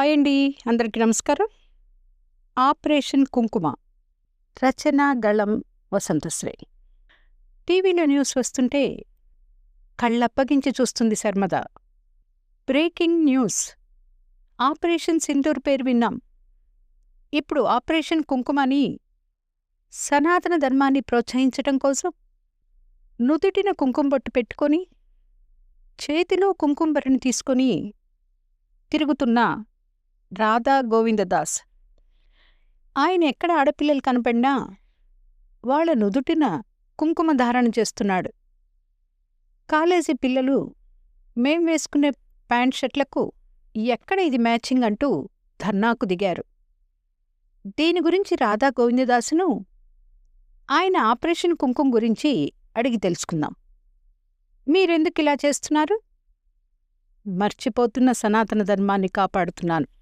Hi అండి అందరికీ నమస్కారం. ఆపరేషన్ కుంకుమ రచన గళం వసంతశ్రీ టీవీలో న్యూస్ వస్తుంటే కళ్ళప్పగించి చూస్తుంది Sharmada. Breaking news. Operation Sindoor పేరు విన్నాం. ఇప్పుడు ఆపరేషన్ కుంకుమని సనాతన ధర్మాన్ని ప్రోత్సహించటం కోసం నుదుటిన కుంకుమ బొట్టు పెట్టుకొని చేతిలో కుంకుమబరిని తీసుకొని తిరుగుతున్న రాధా గోవిందదాస్ ఆయన ఎక్కడ ఆడపిల్లలు కనపడినా వాళ్ళ నుదుటిన కుంకుమ ధారణ చేస్తున్నాడు. కాలేజీ పిల్లలు మేం వేసుకునే ప్యాంట్ షర్ట్లకు ఎక్కడ ఇది మ్యాచింగ్ అంటూ ధర్నాకు దిగారు. దీని గురించి రాధా గోవిందదాసును ఆయన ఆపరేషన్ కుంకుమ గురించి అడిగి తెలుసుకుందాం. మీరెందుకు ఇలా చేస్తున్నారు? మర్చిపోతున్న సనాతన ధర్మాన్ని కాపాడుతున్నాను.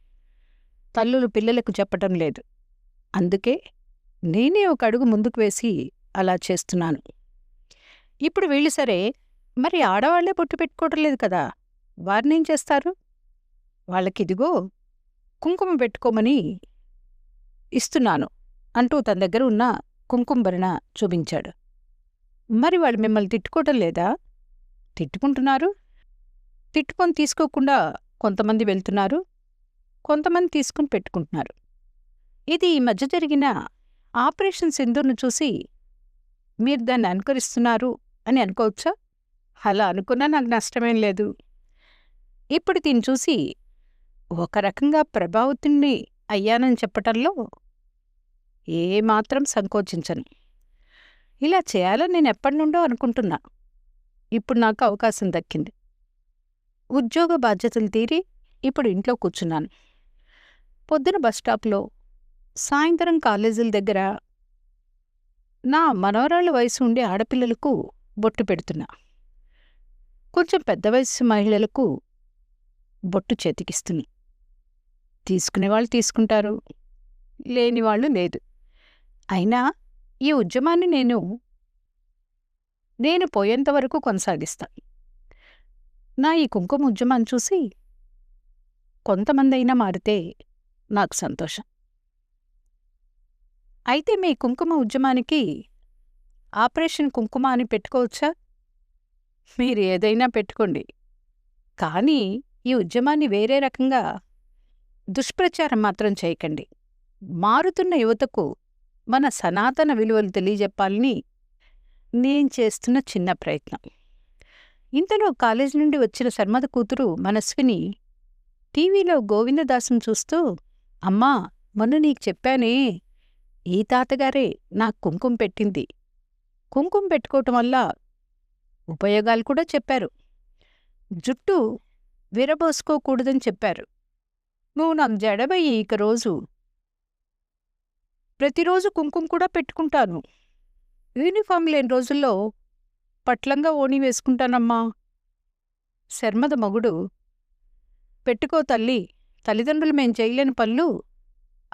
తల్లులు పిల్లలకు చెప్పటం లేదు. అందుకే నేనే ఒక అడుగు ముందుకు వేసి అలా చేస్తున్నాను. ఇప్పుడు వీళ్ళు సరే మరి ఆడవాళ్ళే బొట్టు పెట్టుకోవటం లేదు కదా వారినేం చేస్తారు? వాళ్ళకిదిగో కుంకుమ పెట్టుకోమని ఇస్తున్నాను అంటూ తన దగ్గర ఉన్న కుంకుమ భరణ చూపించాడు. మరి వాళ్ళు మిమ్మల్ని తిట్టుకోవటం లేదా? తిట్టుకుంటున్నారు? తిట్టుకొని తీసుకోకుండా కొంతమంది వెళ్తున్నారు? కొంతమంది తీసుకుని పెట్టుకుంటున్నారు. ఇది ఈ మధ్య జరిగిన ఆపరేషన్ సింధూర్ను చూసి మీరు దాన్ని అనుకరిస్తున్నారు అని అనుకోవచ్చా? అలా అనుకున్నా నాకు నష్టమేం లేదు. ఇప్పుడు దీన్ని చూసి ఒక రకంగా ప్రభావితుణ్ణి అయ్యానని చెప్పటంలో ఏమాత్రం సంకోచించను. ఇలా చేయాలని నేను ఎప్పటి నుండో అనుకుంటున్నా. ఇప్పుడు నాకు అవకాశం దక్కింది. ఉద్యోగ బాధ్యతలు తీరి ఇప్పుడు ఇంట్లో కూర్చున్నాను. పొద్దున బస్టాప్లో సాయంత్రం కాలేజీల దగ్గర నా మనవరాళ్ళ వయసు ఉండే ఆడపిల్లలకు బొట్టు పెడుతున్నా. కొంచెం పెద్ద వయసు మహిళలకు బొట్టు చేతికిస్తున్నా. తీసుకునేవాళ్ళు తీసుకుంటారు లేనివాళ్ళు లేదు. అయినా ఈ ఉద్యమాన్ని నేను నేను పోయేంతవరకు కొనసాగిస్తాను నా ఈ కుంకుమ ఉద్యమాన్ని చూసి కొంతమందైనా మారితే నాకు సంతోషం. అయితే మీ కుంకుమ ఉద్యమానికి ఆపరేషన్ కుంకుమ అని పెట్టుకోవచ్చా? మీరు ఏదైనా పెట్టుకోండి. కానీ ఈ ఉద్యమాన్ని వేరే రకంగా దుష్ప్రచారం మాత్రం చేయకండి. మారుతున్న యువతకు మన సనాతన విలువలు తెలియజెప్పాలని నేను చేస్తున్న చిన్న ప్రయత్నం. ఇంతలో కాలేజీ నుండి వచ్చిన శర్మద కూతురు మనస్విని టీవీలో గోవిందదాసం చూస్తూ అమ్మా మొన్న నీకు చెప్పానే ఈ తాతగారే నాకు కుంకుమ పెట్టింది. కుంకుమ పెట్టుకోవటం వల్ల ఉపయోగాలు కూడా చెప్పారు. జుట్టు విరబోసుకోకూడదని చెప్పారు. నువ్వు నాకు జడబయ్యి ఇక రోజు ప్రతిరోజు కుంకుమ కూడా పెట్టుకుంటాను. యూనిఫామ్ లేని రోజుల్లో పట్లంగా ఓణి వేసుకుంటానమ్మా. శర్మద మగుడు పెట్టుకో తల్లి తల్లిదండ్రులు మేం చేయలేని పనులు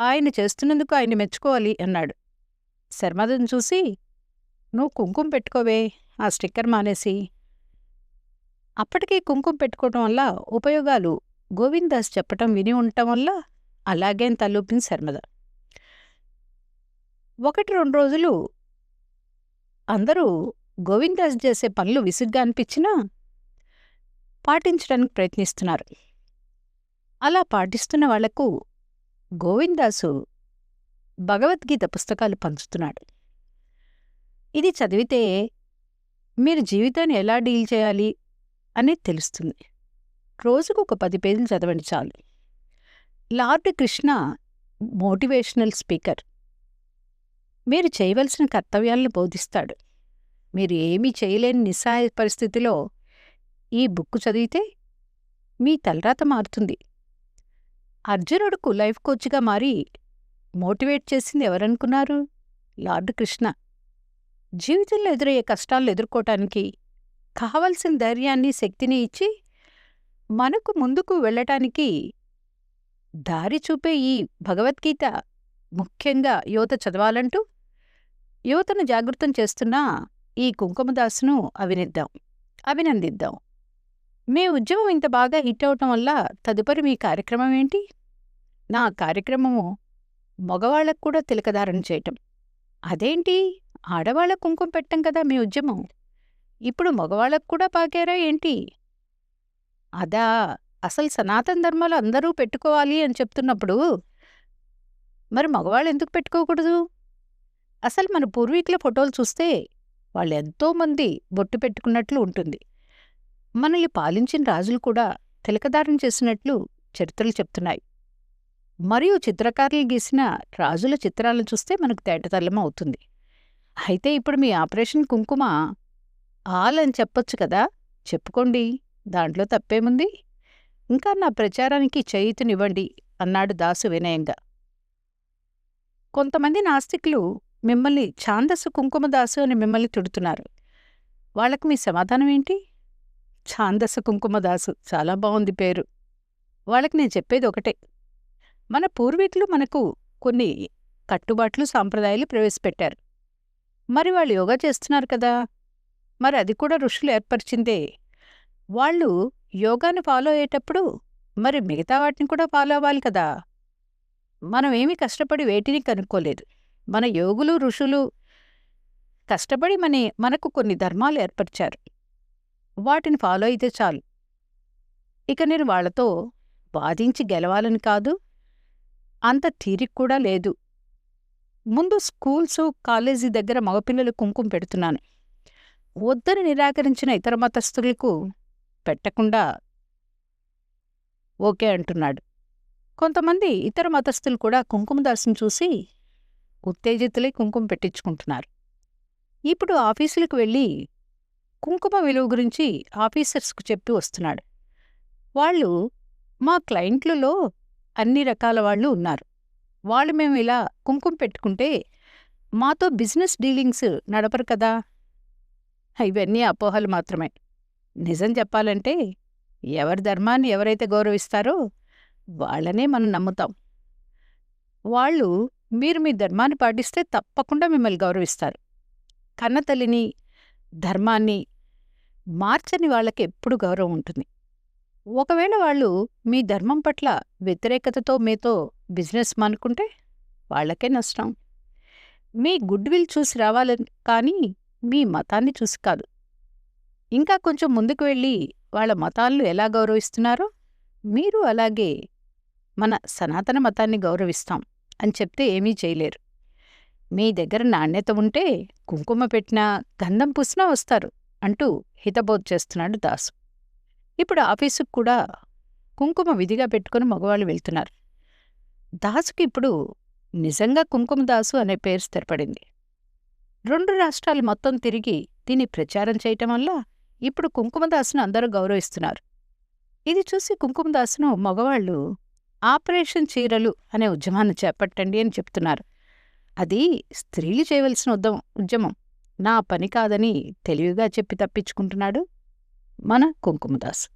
ఆయన చేస్తున్నందుకు ఆయన మెచ్చుకోవాలి అన్నాడు. శర్మదను చూసి నువ్వు కుంకుమ పెట్టుకోవే ఆ స్టిక్కర్ మానేసి. అప్పటికీ కుంకుమ పెట్టుకోవటం వల్ల ఉపయోగాలు గోవిందాస్ చెప్పటం విని ఉండటం వల్ల అలాగే తలూపింది శర్మద. ఒకటి రెండు రోజులు అందరూ గోవిందాస్ చేసే పనులు విసుగ్గా అనిపించినా పాటించడానికి ప్రయత్నిస్తున్నారు. అలా పాటిస్తున్న వాళ్ళకు గోవిందాసు భగవద్గీత పుస్తకాలు పంచుతున్నాడు. ఇది చదివితే మీరు జీవితాన్ని ఎలా డీల్ చేయాలి అనేది తెలుస్తుంది. రోజుకు ఒక పది పేజీలు చదవండి చాలు. Lord Krishna motivational speaker. మీరు చేయవలసిన కర్తవ్యాలను బోధిస్తాడు. మీరు ఏమీ చేయలేని నిస్సహాయ పరిస్థితిలో ఈ బుక్కు చదివితే మీ తలరాత మారుతుంది. అర్జునుడుకు లైఫ్ కోచ్గా మారి మోటివేట్ చేసింది ఎవరనుకున్నారు? లార్డ్ కృష్ణ. జీవితంలో ఎదురయ్యే కష్టాలను ఎదుర్కోవటానికి కావలసిన ధైర్యాన్ని శక్తిని ఇచ్చి మనకు ముందుకు వెళ్ళటానికి దారి చూపే ఈ భగవద్గీత ముఖ్యంగా యువత చదవాలంటూ యువతను జాగృతం చేస్తున్న ఈ కుంకుమదాసును అవినిద్దాం అభినందిద్దాం. మీ ఉద్యమం ఇంత బాగా హిట్ అవటం వల్ల తదుపరి మీ కార్యక్రమం ఏంటి? నా కార్యక్రమము మగవాళ్ళకు కూడా తిలకదారణ చేయటం. అదేంటి? ఆడవాళ్ళకు కుంకుమ పెట్టం కదా మీ ఉద్యమం. ఇప్పుడు మగవాళ్ళకు కూడా పాకారా ఏంటి? అదా అసలు సనాతన ధర్మాలు అందరూ పెట్టుకోవాలి అని చెప్తున్నప్పుడు మరి మగవాళ్ళు ఎందుకు పెట్టుకోకూడదు? అసలు మన పూర్వీకుల ఫోటోలు చూస్తే వాళ్ళు ఎంతోమంది బొట్టు పెట్టుకున్నట్లు ఉంటుంది. మనల్ని పాలించిన రాజులు కూడా తిలకదారం చేసినట్లు చరిత్రలు చెప్తున్నాయి. మరియు చిత్రకారులు గీసిన రాజుల చిత్రాలను చూస్తే మనకు తేటతల్లం అవుతుంది. అయితే ఇప్పుడు మీ ఆపరేషన్ కుంకుమ ఆల్ అని చెప్పొచ్చు కదా? చెప్పుకోండి దాంట్లో తప్పేముంది? ఇంకా నా ప్రచారానికి చేయుతునివ్వండి అన్నాడు దాసు వినయంగా. కొంతమంది నాస్తికులు మిమ్మల్ని ఛాందస్సు కుంకుమదాసు అని మిమ్మల్ని తిడుతున్నారు. వాళ్ళకు మీ సమాధానం ఏంటి? ఛాందస కుంకుమదాసు. చాలా బాగుంది పేరు. వాళ్ళకి నేను చెప్పేది ఒకటే. మన పూర్వీకులు మనకు కొన్ని కట్టుబాట్లు సాంప్రదాయాలు ప్రవేశపెట్టారు. మరి వాళ్ళు యోగా చేస్తున్నారు కదా! మరి అది కూడా ఋషులు ఏర్పరిచిందే. వాళ్ళు యోగాను ఫాలో అయ్యేటప్పుడు మరి మిగతా వాటిని కూడా ఫాలో అవ్వాలి కదా! మనం ఏమీ కష్టపడి వేటిని కనుక్కోలేదు. మన యోగులు ఋషులు కష్టపడి మన మనకు కొన్ని ధర్మాలు ఏర్పరిచారు. వాటిని ఫాలో అయితే చాలు. ఇక నేను వాళ్ళతో వాదించి గెలవాలని కాదు అంత తీరిక్ కూడా లేదు. ముందు స్కూల్స్ కాలేజీ దగ్గర మగపిల్లలు కుంకుమ పెడుతున్నాను. వద్దని నిరాకరించిన ఇతర మతస్థులకు పెట్టకుండా ఓకే అంటున్నాడు. కొంతమంది ఇతర మతస్థులు కూడా కుంకుమదాసుని చూసి ఉత్తేజితులై కుంకుమ పెట్టించుకుంటున్నారు. ఇప్పుడు ఆఫీసులకు వెళ్ళి కుంకుమ విలువ గురించి ఆఫీసర్స్కు చెప్పి వస్తున్నాడు. వాళ్ళు మా క్లయింట్లలో అన్ని రకాల వాళ్ళు ఉన్నారు. వాళ్ళు మేము ఇలా కుంకుమ పెట్టుకుంటే మాతో బిజినెస్ డీలింగ్స్ నడపరు కదా? ఇవన్నీ అపోహలు మాత్రమే. నిజం చెప్పాలంటే ఎవరి ధర్మాన్ని ఎవరైతే గౌరవిస్తారో వాళ్ళనే మనం నమ్ముతాం. వాళ్ళు మీరు మీ ధర్మాన్ని పాటిస్తే తప్పకుండా మిమ్మల్ని గౌరవిస్తారు. కన్నతల్లిని ధర్మాన్ని మార్చని వాళ్ళకి ఎప్పుడు గౌరవం ఉంటుంది. ఒకవేళ వాళ్ళు మీ ధర్మం పట్ల వ్యతిరేకతతో మీతో బిజినెస్ మానుకుంటే వాళ్ళకే నష్టం. మీ గుడ్ విల్ చూసి రావాలని కానీ మీ మతాన్ని చూసి కాదు. ఇంకా కొంచెం ముందుకు వెళ్ళి వాళ్ళ మతాలను ఎలా గౌరవిస్తున్నారో మీరు అలాగే మన సనాతన మతాన్ని గౌరవిస్తాం అని చెప్తే ఏమీ చేయలేరు. మీ దగ్గర నాణ్యత ఉంటే కుంకుమ పెట్టినా గంధం పూసినా వస్తారు అంటూ హితబోధ్ చేస్తున్నాడు దాసు. ఇప్పుడు ఆఫీసుకు కూడా కుంకుమ విధిగా పెట్టుకుని మగవాళ్ళు వెళ్తున్నారు. దాసుకి ఇప్పుడు నిజంగా కుంకుమ దాసు అనే పేరు స్థిరపడింది. రెండు రాష్ట్రాలు మొత్తం తిరిగి దీన్ని ప్రచారం చేయటం వల్ల ఇప్పుడు కుంకుమదాసును అందరూ గౌరవిస్తున్నారు. ఇది చూసి కుంకుమదాసును మగవాళ్ళు ఆపరేషన్ చీరలు అనే ఉద్యమాన్ని చేపట్టండి అని చెప్తున్నారు. అది స్త్రీలు చేయవలసిన ఉద్యమం ఉద్యమం. నా పని కాదని తెలివిగా చెప్పి తప్పించుకుంటున్నాడు మన కుంకుమదాస్.